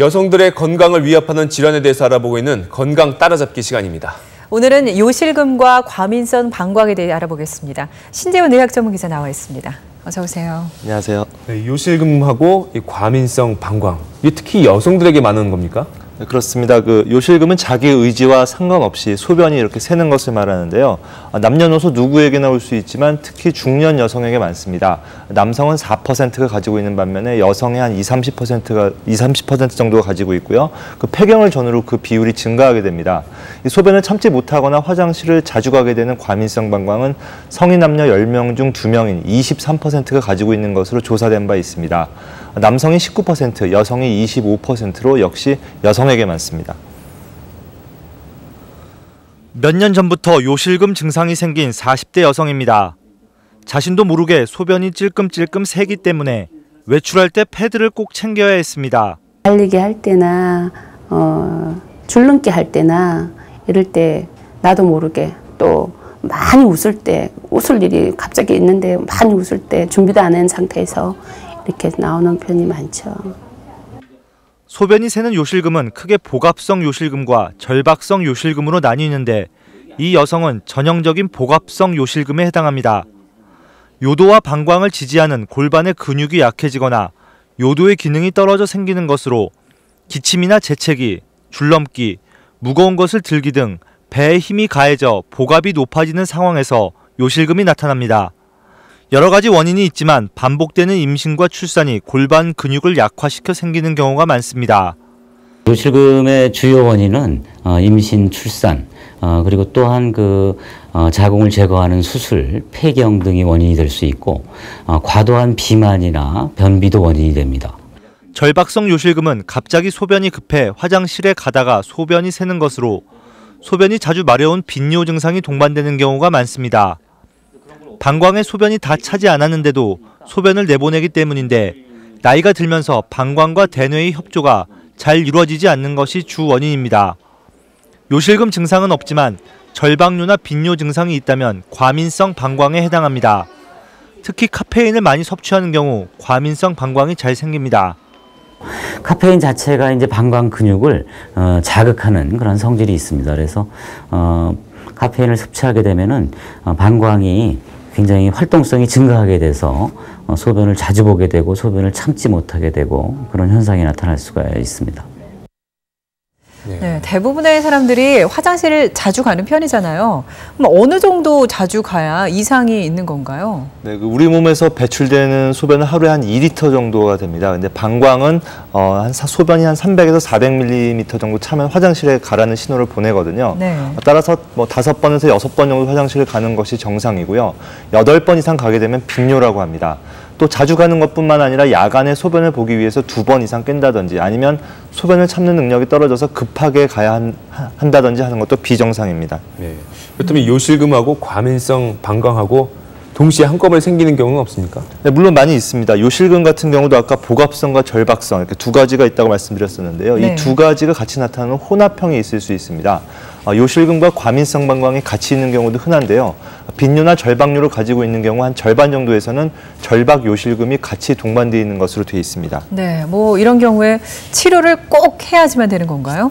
여성들의 건강을 위협하는 질환에 대해서 알아보고 있는 건강 따라잡기 시간입니다. 오늘은 요실금과 과민성 방광에 대해 알아보겠습니다. 신재원 의학 전문 기자 나와 있습니다. 어서 오세요. 안녕하세요. 네, 요실금하고 이 과민성 방광, 이게 특히 여성들에게 많은 겁니까? 네, 그렇습니다. 그 요실금은 자기 의지와 상관없이 소변이 이렇게 새는 것을 말하는데요. 아, 남녀노소 누구에게나 올 수 있지만 특히 중년 여성에게 많습니다. 남성은 4%가 가지고 있는 반면에 여성의 한 20, 30%가 20, 30% 정도가 가지고 있고요. 그 폐경을 전후로 그 비율이 증가하게 됩니다. 이 소변을 참지 못하거나 화장실을 자주 가게 되는 과민성 방광은 성인 남녀 10명 중 2명인 23%가 가지고 있는 것으로 조사된 바 있습니다. 남성이 19%, 여성이 25%로 역시 여성 에게 많습니다. 몇 년 전부터 요실금 증상이 생긴 40대 여성입니다. 자신도 모르게 소변이 찔끔찔끔 새기 때문에 외출할 때 패드를 꼭 챙겨야 했습니다. 달리기 할 때나 어, 줄넘기 할 때나 이럴 때 나도 모르게 또 많이 웃을 때 웃을 일이 갑자기 있는데 많이 웃을 때 준비도 안 한 상태에서 이렇게 나오는 편이 많죠. 소변이 새는 요실금은 크게 복압성 요실금과 절박성 요실금으로 나뉘는데 이 여성은 전형적인 복압성 요실금에 해당합니다. 요도와 방광을 지지하는 골반의 근육이 약해지거나 요도의 기능이 떨어져 생기는 것으로 기침이나 재채기, 줄넘기, 무거운 것을 들기 등 배에 힘이 가해져 복압이 높아지는 상황에서 요실금이 나타납니다. 여러 가지 원인이 있지만 반복되는 임신과 출산이 골반 근육을 약화시켜 생기는 경우가 많습니다. 요실금의 주요 원인은 어, 임신, 출산, 어, 그리고 또한 그 어, 자궁을 제거하는 수술, 폐경 등이 원인이 될 수 있고 과도한 비만이나 변비도 원인이 됩니다. 절박성 요실금은 갑자기 소변이 급해 화장실에 가다가 소변이 새는 것으로 소변이 자주 마려운 빈뇨 증상이 동반되는 경우가 많습니다. 방광에 소변이 다 차지 않았는데도 소변을 내보내기 때문인데 나이가 들면서 방광과 대뇌의 협조가 잘 이루어지지 않는 것이 주 원인입니다. 요실금 증상은 없지만 절박뇨나 빈뇨 증상이 있다면 과민성 방광에 해당합니다. 특히 카페인을 많이 섭취하는 경우 과민성 방광이 잘 생깁니다. 카페인 자체가 이제 방광 근육을 어, 자극하는 그런 성질이 있습니다. 그래서 어, 카페인을 섭취하게 되면은 어, 방광이 굉장히 활동성이 증가하게 돼서 어, 소변을 자주 보게 되고 소변을 참지 못하게 되고 그런 현상이 나타날 수가 있습니다. 네, 대부분의 사람들이 화장실을 자주 가는 편이잖아요. 그럼 어느 정도 자주 가야 이상이 있는 건가요? 네, 그 우리 몸에서 배출되는 소변은 하루에 한 2리터 정도가 됩니다. 근데 방광은 어, 한 사, 소변이 한 300에서 400mm 정도 차면 화장실에 가라는 신호를 보내거든요. 네. 따라서 뭐 다섯 번에서 여섯 번 정도 화장실을 가는 것이 정상이고요. 여덟 번 이상 가게 되면 빈뇨라고 합니다. 또 자주 가는 것뿐만 아니라 야간에 소변을 보기 위해서 두 번 이상 깬다든지 아니면 소변을 참는 능력이 떨어져서 급하게 가야 한, 한다든지 하는 것도 비정상입니다. 네. 그렇다면 요실금하고 과민성 방광하고 동시에 한꺼번에 생기는 경우는 없습니까? 네, 물론 많이 있습니다. 요실금 같은 경우도 아까 복압성과 절박성 이렇게 두 가지가 있다고 말씀드렸었는데요. 네. 이두 가지가 같이 나타나는 혼합형이 있을 수 있습니다. 어, 요실금과 과민성 방광이 같이 있는 경우도 흔한데요. 빈뇨나 절박뇨를 가지고 있는 경우 한 절반 정도에서는 절박 요실금이 같이 동반되어 있는 것으로 되어 있습니다. 네, 뭐 이런 경우에 치료를 꼭 해야지만 되는 건가요?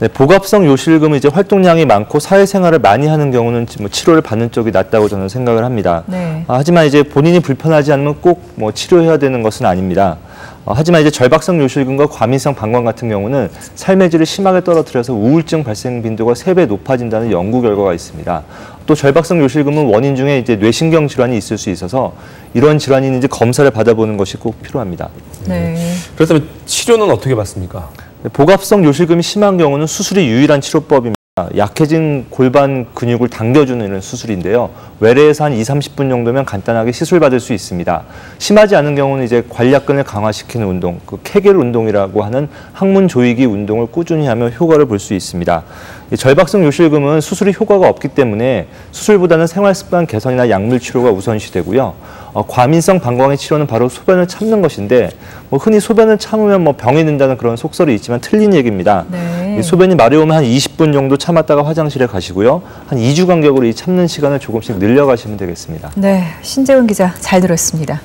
네, 복압성 요실금은 이제 활동량이 많고 사회생활을 많이 하는 경우는 뭐 치료를 받는 쪽이 낫다고 저는 생각을 합니다. 네. 아, 하지만 이제 본인이 불편하지 않으면 꼭 뭐 치료해야 되는 것은 아닙니다. 어, 하지만 이제 절박성 요실금과 과민성 방광 같은 경우는 삶의 질을 심하게 떨어뜨려서 우울증 발생 빈도가 세 배 높아진다는 연구 결과가 있습니다. 또 절박성 요실금은 원인 중에 이제 뇌신경 질환이 있을 수 있어서 이런 질환이 있는지 검사를 받아보는 것이 꼭 필요합니다. 네. 그렇다면 치료는 어떻게 받습니까? 복압성 요실금이 심한 경우는 수술이 유일한 치료법입니다. 약해진 골반 근육을 당겨주는 이런 수술인데요. 외래에서 한 2, 30분 정도면 간단하게 시술받을 수 있습니다. 심하지 않은 경우는 이제 관략근을 강화시키는 운동, 그 케겔 운동이라고 하는 항문 조이기 운동을 꾸준히 하며 효과를 볼 수 있습니다. 절박성 요실금은 수술이 효과가 없기 때문에 수술보다는 생활습관 개선이나 약물 치료가 우선시되고요. 어, 과민성 방광의 치료는 바로 소변을 참는 것인데 뭐 흔히 소변을 참으면 뭐 병이 든다는 그런 속설이 있지만 틀린 얘기입니다. 네. 이 소변이 마려우면 한 20분 정도 참았다가 화장실에 가시고요. 한 2주 간격으로 이 참는 시간을 조금씩 늘려가시면 되겠습니다. 네, 신재훈 기자 잘 들었습니다.